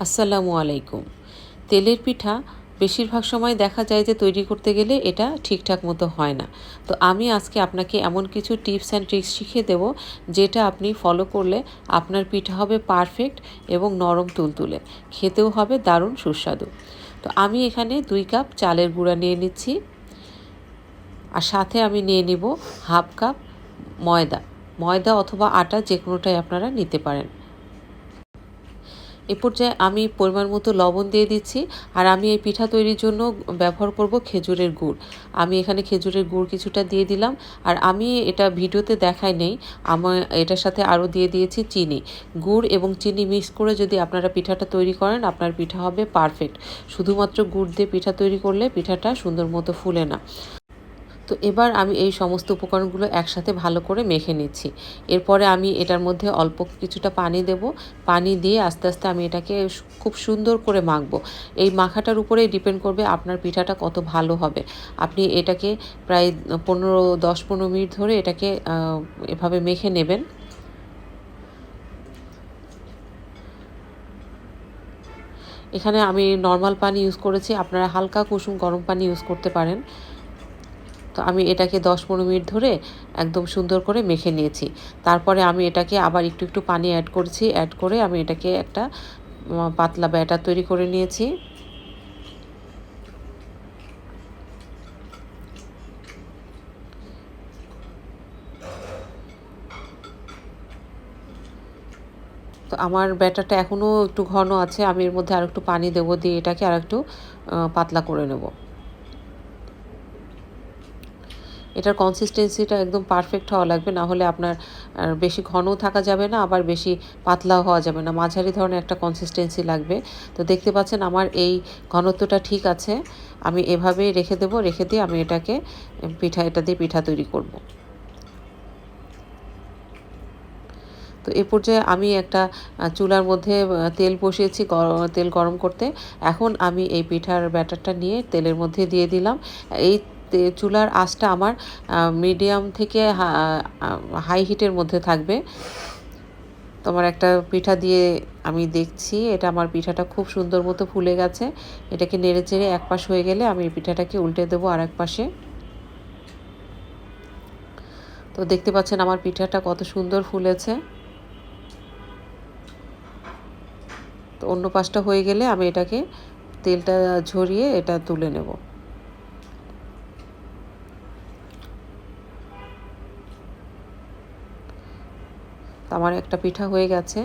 আসসালামু আলাইকুম। তেলের পিঠা বেশিরভাগ সময় দেখা যায় যে তৈরি করতে গেলে এটা ঠিকঠাক মতো হয় না। তো আমি আজকে আপনাকে এমন কিছু টিপস অ্যান্ড ট্রিক্স শিখিয়ে দেব, যেটা আপনি ফলো করলে আপনার পিঠা হবে পারফেক্ট এবং নরম তুলতুলে। খেতেও হবে দারুণ সুস্বাদু। তো আমি এখানে দুই কাপ চালের গুঁড়া নিয়ে নিচ্ছি। আর সাথে আমি নিয়ে নিব হাফ কাপ ময়দা। ময়দা অথবা আটা যে কোনোটাই আপনারা নিতে পারেন। এ পর্যায়ে আমি পরিমাণ মতো লবণ দিয়ে দিচ্ছি আর আমি এই পিঠা তৈরির জন্য ব্যবহার করব খেজুরের গুড়। আমি এখানে খেজুরের গুড় কিছুটা দিয়ে দিলাম আর আমি এটা ভিডিওতে দেখাই নেই আমার এটার সাথে আরও দিয়ে দিয়েছি চিনি। গুড় এবং চিনি মিক্স করে যদি আপনারা পিঠাটা তৈরি করেন, আপনার পিঠা হবে পারফেক্ট। শুধুমাত্র গুড় দিয়ে পিঠা তৈরি করলে পিঠাটা সুন্দর মতো ফুলে না। তো এবার আমি এই সমস্ত উপকরণগুলো একসাথে ভালো করে মেখে নিচ্ছি। এরপরে আমি এটার মধ্যে অল্প কিছুটা পানি দেব। পানি দিয়ে আস্তে আস্তে আমি এটাকে খুব সুন্দর করে মাখবো। এই মাখাটার উপরেই ডিপেন্ড করবে আপনার পিঠাটা কত ভালো হবে। আপনি এটাকে প্রায় পনেরো, দশ, পনেরো মিনিট ধরে এটাকে এভাবে মেখে নেবেন। এখানে আমি নর্মাল পানি ইউজ করেছি। আপনারা হালকা কুসুম গরম পানি ইউজ করতে পারেন। তো আমি এটাকে দশ পনেরো মিনিট ধরে একদম সুন্দর করে মেখে নিয়েছি। তারপরে আমি এটাকে আবার একটু একটু পানি অ্যাড করছি। অ্যাড করে আমি এটাকে একটা পাতলা ব্যাটার তৈরি করে নিয়েছি। তো আমার ব্যাটারটা এখনও একটু ঘন আছে। আমি এর মধ্যে আর একটু পানি দেবো, দিয়ে এটাকে আর একটু পাতলা করে নেব। এটার কনসিস্টেন্সিটা একদম পারফেক্ট হওয়া লাগবে, না হলে আপনার বেশি ঘনও থাকা যাবে না, আবার বেশি পাতলাও হওয়া যাবে না। মাঝারি ধরনের একটা কনসিস্টেন্সি লাগবে। তো দেখতে পাচ্ছেন আমার এই ঘনত্বটা ঠিক আছে। আমি এভাবেই রেখে দেবো, রেখে দিয়ে আমি এটাকে পিঠা, এটা দিয়ে পিঠা তৈরি করব। তো এ পর্যায়ে আমি একটা চুলার মধ্যে তেল বসিয়েছি তেল গরম করতে। এখন আমি এই পিঠার ব্যাটারটা নিয়ে তেলের মধ্যে দিয়ে দিলাম। এই চুলার আঁচটা আমার মিডিয়াম থেকে হাই হিটের মধ্যে থাকবে। তোমার একটা পিঠা দিয়ে আমি দেখছি, এটা আমার পিঠাটা খুব সুন্দর মতো ফুলে গেছে। এটাকে নেড়ে চেড়ে এক পাশ হয়ে গেলে আমি পিঠাটাকে উল্টে দেবো আর এক পাশে। তো দেখতে পাচ্ছেন আমার পিঠাটা কত সুন্দর ফুলেছে। তো অন্য পাশটা হয়ে গেলে আমি এটাকে তেলটা ঝরিয়ে এটা তুলে নেব। আমার একটা পিঠা হয়ে গেছে।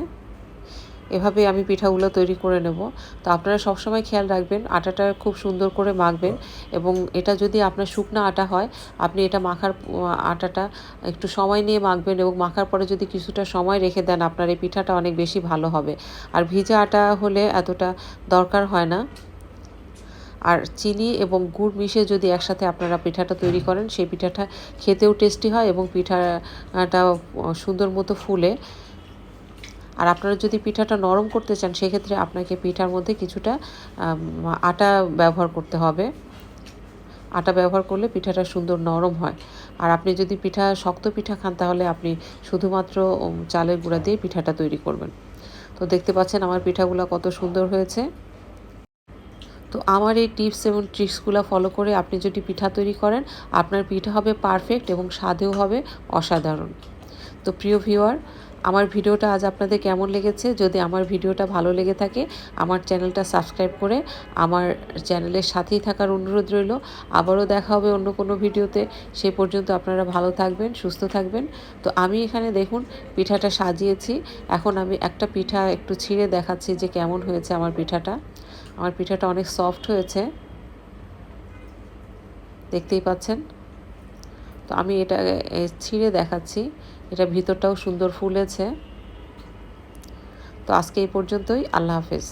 এভাবে আমি পিঠাগুলো তৈরি করে নেব। তো আপনারা সবসময় খেয়াল রাখবেন, আটাটা খুব সুন্দর করে মাখবেন এবং এটা যদি আপনার শুকনো আটা হয়, আপনি এটা মাখার আটাটা একটু সময় নিয়ে মাখবেন এবং মাখার পরে যদি কিছুটা সময় রেখে দেন, আপনার এই পিঠাটা অনেক বেশি ভালো হবে। আর ভিজা আটা হলে এতটা দরকার হয় না। আর চিনি এবং গুড় মিশিয়ে যদি একসাথে আপনারা পিঠাটা তৈরি করেন, সেই পিঠাটা খেতেও টেস্টি হয় এবং পিঠাটা সুন্দর মতো ফুলে। আর আপনারা যদি পিঠাটা নরম করতে চান, সেক্ষেত্রে আপনাকে পিঠার মধ্যে কিছুটা আটা ব্যবহার করতে হবে। আটা ব্যবহার করলে পিঠাটা সুন্দর নরম হয়। আর আপনি যদি পিঠা, শক্ত পিঠা খান, তাহলে আপনি শুধুমাত্র চালের গুঁড়া দিয়ে পিঠাটা তৈরি করবেন। তো দেখতে পাচ্ছেন আমার পিঠাগুলো কত সুন্দর হয়েছে। তো আমার এই টিপস এবং ট্রিক্সগুলো ফলো করে আপনি যদি পিঠা তৈরি করেন, আপনার পিঠা হবে পারফেক্ট এবং স্বাদেও হবে অসাধারণ। তো প্রিয় ভিউয়ার, আমার ভিডিওটা আজ আপনাদের কেমন লেগেছে? যদি আমার ভিডিওটা ভালো লেগে থাকে, আমার চ্যানেলটা সাবস্ক্রাইব করে আমার চ্যানেলের সাথেই থাকার অনুরোধ রইল। আবারও দেখা হবে অন্য কোনো ভিডিওতে। সে পর্যন্ত আপনারা ভালো থাকবেন, সুস্থ থাকবেন। তো আমি এখানে দেখুন, পিঠাটা সাজিয়েছি। এখন আমি একটা পিঠা একটু ছিঁড়ে দেখাচ্ছি যে কেমন হয়েছে আমার পিঠাটা। আমার পিঠাটা অনেক সফট হয়েছে। দেখতেই পাচ্ছেন? তো আমি এটা ছিঁড়ে দেখাচ্ছি। এটা ভিতরটাও সুন্দর ফুলেছে। তো আজকে এই পর্যন্তই। আল্লাহ হাফেজ।